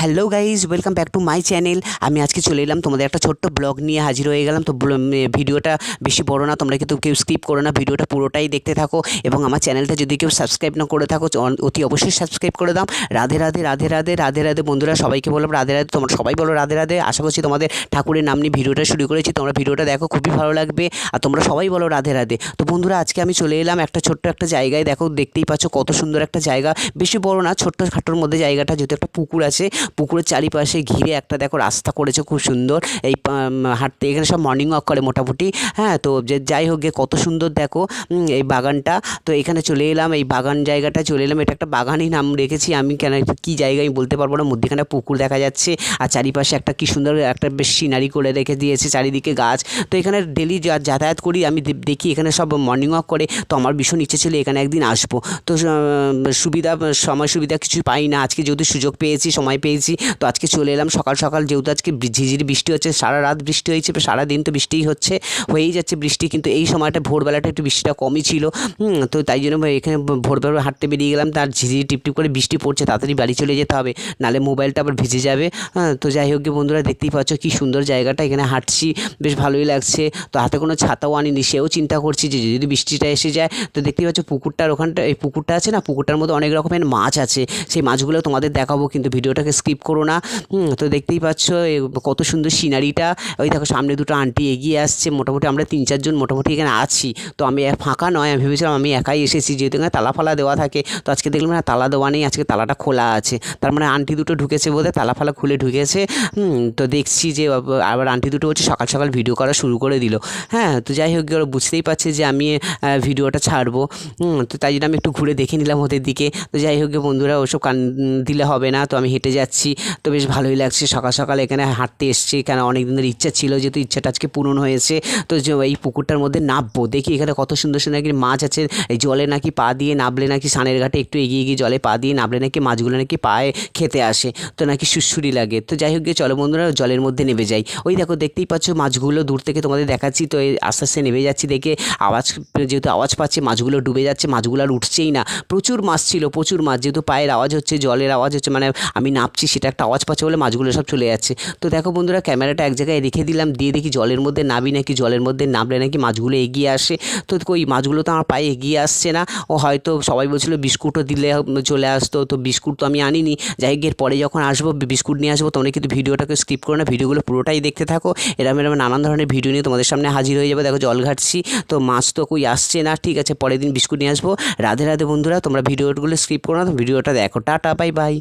Hello guys welcome back to my channel আমি আজকে চলে এলাম তোমাদের একটা ছোট্ট ব্লগ নিয়ে হাজির হয়ে গেলাম। তো ভিডিওটা বেশি বড় না, তোমরা কিন্তু কেউ স্কিপ করো না। ভিডিওটা পুরোটাই দেখতে থাকো এবং আমার চ্যানেলটা যদি কেউ সাবস্ক্রাইব না করে থাকো অতি অবশ্যই সাবস্ক্রাইব করে দাও। রাধে রাধে রাধে রাধে রাধে রাধে বন্ধুরা, সবাইকে বললাম রাধে রাধে। তোমরা সবাই বলো রাধে রাধে। আশা করছি তোমাদের ঠাকুরের নাম নিয়ে ভিডিওটা শুরু করেছি। তোমরা ভিডিওটা দেখো, খুবই ভালো লাগবে। আর তোমরা সবাই বলো রাধে রাধে। তো বন্ধুরা, আজকে আমি চলে এলাম একটা ছোট্ট একটা জায়গায়। দেখো, দেখতেই পাচ্ছ কত সুন্দর একটা জায়গা। বেশি বড় না, ছোট্ট খাটোর মধ্যে জায়গাটা, যেহেতু একটা পুকুর আছে পুকুরের চারিপাশে ঘিরে একটা দেখো রাস্তা করেছে খুব সুন্দর। এই হাঁটতে এখানে সব মর্নিং ওয়াক করে মোটামুটি। হ্যাঁ তো যে যাই হোক গে, কত সুন্দর দেখো এই বাগানটা। তো এখানে চলে এলাম, এই বাগান জায়গাটা চলে এলাম। এটা একটা বাগানই নাম রেখেছি আমি, কেন কী জায়গা আমি বলতে পারব না। মধ্যেখানে পুকুর দেখা যাচ্ছে, আর চারিপাশে একটা কি সুন্দর একটা বেশ সিনারি করে রেখে দিয়েছে চারিদিকে গাছ। তো এখানে ডেলি যাতায়াত করি, আমি দেখি এখানে সব মর্নিং ওয়াক করে। তো আমার ভীষণ ইচ্ছে ছিল এখানে একদিন আসব। তো সুবিধা, সময় সুবিধা কিছু পাই না। আজকে যেহেতু সুযোগ পেয়েছি, সময় পেয়েছি তো আজকে চলে এলাম সকাল সকাল, যেহেতু আজকে ঝিঝিরি বৃষ্টি হচ্ছে, সারা রাত বৃষ্টি হয়েছে সারা দিন তো বৃষ্টিই হচ্ছে, হয়েই যাচ্ছে বৃষ্টি, কিন্তু এই সময়টা ভোরবেলাটা একটু বৃষ্টিটা কমই ছিল। তো তাই জন্য এখানে ভোরবেলা হাঁটতে বেরিয়ে গেলাম, তার ঝিঝিরি টিপটিপ করে বৃষ্টি পড়ছে, তাড়াতাড়ি বাড়ি চলে যেতে হবে, নালে মোবাইলটা আবার ভিজে যাবে। হ্যাঁ তো যাই হোক বন্ধুরা দেখতেই পাচ্ছ কি সুন্দর জায়গাটা, এখানে হাঁটছি, বেশ ভালোই লাগছে। তো হাতে কোনো ছাতাও আনিনি, সেও চিন্তা করছি যে যদি বৃষ্টিটা এসে যায়, তো দেখতেই পাচ্ছ পুকুরটার ওখানটা, এই পুকুরটা আছে না, পুকুরটার মধ্যে অনেক রকমের মাছ আছে, সেই মাছগুলো তোমাদের দেখাবো, কিন্তু ভিডিওটাকে স্কিপ করো না। তো দেখতেই পাচ্ছ কত সুন্দর সিনারিটা ওই দেখো সামনে দুটো আন্টি এগিয়ে আসছে। মোটামুটি আমরা তিন চারজন মোটামুটি এখানে আছি। তো আমি ফাঁকা নয়, আমি ভেবেছিলাম আমি একাই এসেছি। যেহেতু এখানে তালা ফালা দেওয়া থাকে, তো আজকে দেখলাম না তালা দেওয়া নেই, আজকে তালাটা খোলা আছে। তার মানে আন্টি দুটো ঢুকেছে বোধহয়, তালা ফালা খুলে ঢুকেছে। তো দেখছি যে আবার আন্টি দুটো হচ্ছে সকাল সকাল ভিডিও করা শুরু করে দিল। হ্যাঁ তো যাই হোক ওরা বুঝতেই পারছে যে আমি ভিডিওটা ছাড়বো। তো তাই জন্য আমি একটু ঘুরে দেখে নিলাম ওদের দিকে। তো যাই হোক, বন্ধুরা, ওসব কান দিলে হবে না। তো আমি হেঁটে যাচ্ছি। তো বেশ ভালোই লাগছে। সকাল সকাল এখানে হাঁটতে এসছি, কেন অনেক দিনের ইচ্ছা ছিল যেহেতু ইচ্ছাটা আজকে পূরণ হয়েছে। তো এই পুকুরটার মধ্যে নামবো, দেখি এখানে কত সুন্দর সুন্দর নাকি মাছ আছে। এই জলে নাকি পা দিয়ে নামলে নাকি সানের ঘাটে একটু এগিয়ে গিয়ে জলে পা দিয়ে নামলে নাকি মাছগুলো নাকি পায়ে খেতে আসে, তো নাকি সুরসুরি লাগে। তো যাই হোক গিয়ে চলো বন্ধুরা, জলের মধ্যে নেমে যাই। ওই দেখো, দেখতেই পাচ্ছ মাছগুলো দূর থেকে তোমাদের দেখাচ্ছি, তো এই আস্তে আস্তে নেমে যাচ্ছি দেখে আওয়াজ, যেহেতু আওয়াজ পাচ্ছে, মাছগুলো ডুবে যাচ্ছে, মাছগুলো আর উঠছেই না। প্রচুর মাছ ছিল, প্রচুর মাছ, যেহেতু পায়ের আওয়াজ হচ্ছে, জলের আওয়াজ হচ্ছে মানে আমি নামছি সেটা একটা আওয়াজ পাচ্ছে বলে মাছগুলো সব চলে যাচ্ছে। তো দেখো বন্ধুরা, ক্যামেরাটা এক জায়গায় রেখে দিলাম। দিয়ে দেখি জলের মধ্যে নাবি নাকি জলের মধ্যে নামলে নাকি মাছগুলো এগিয়ে আসে। তো কই মাছগুলো তো আমার পায়ে এগিয়ে আসছে না। ও হয়তো সবাই বলছিল বিস্কুটও দিলে চলে আসতো। তো বিস্কুট তো আমি আনিনি। যাই এর পরে যখন আসব, বিস্কুট নিয়ে আসব, তোমরা কিন্তু ভিডিওটাকে স্কিপ করো না। ভিডিওগুলো পুরোটাই দেখতে থাকো। এরম এরম নানান ধরনের ভিডিও নিয়ে তোমাদের সামনে হাজির হয়ে যাবে। দেখো, জল ঘাটছি। তো মাছ তো কই আসছে না। ঠিক আছে, পরের দিন বিস্কুট নিয়ে আসব। রাধে রাধে বন্ধুরা, তোমরা ভিডিওগুলো স্কিপ করো না। ভিডিওটা দেখো। Tata, bye bye.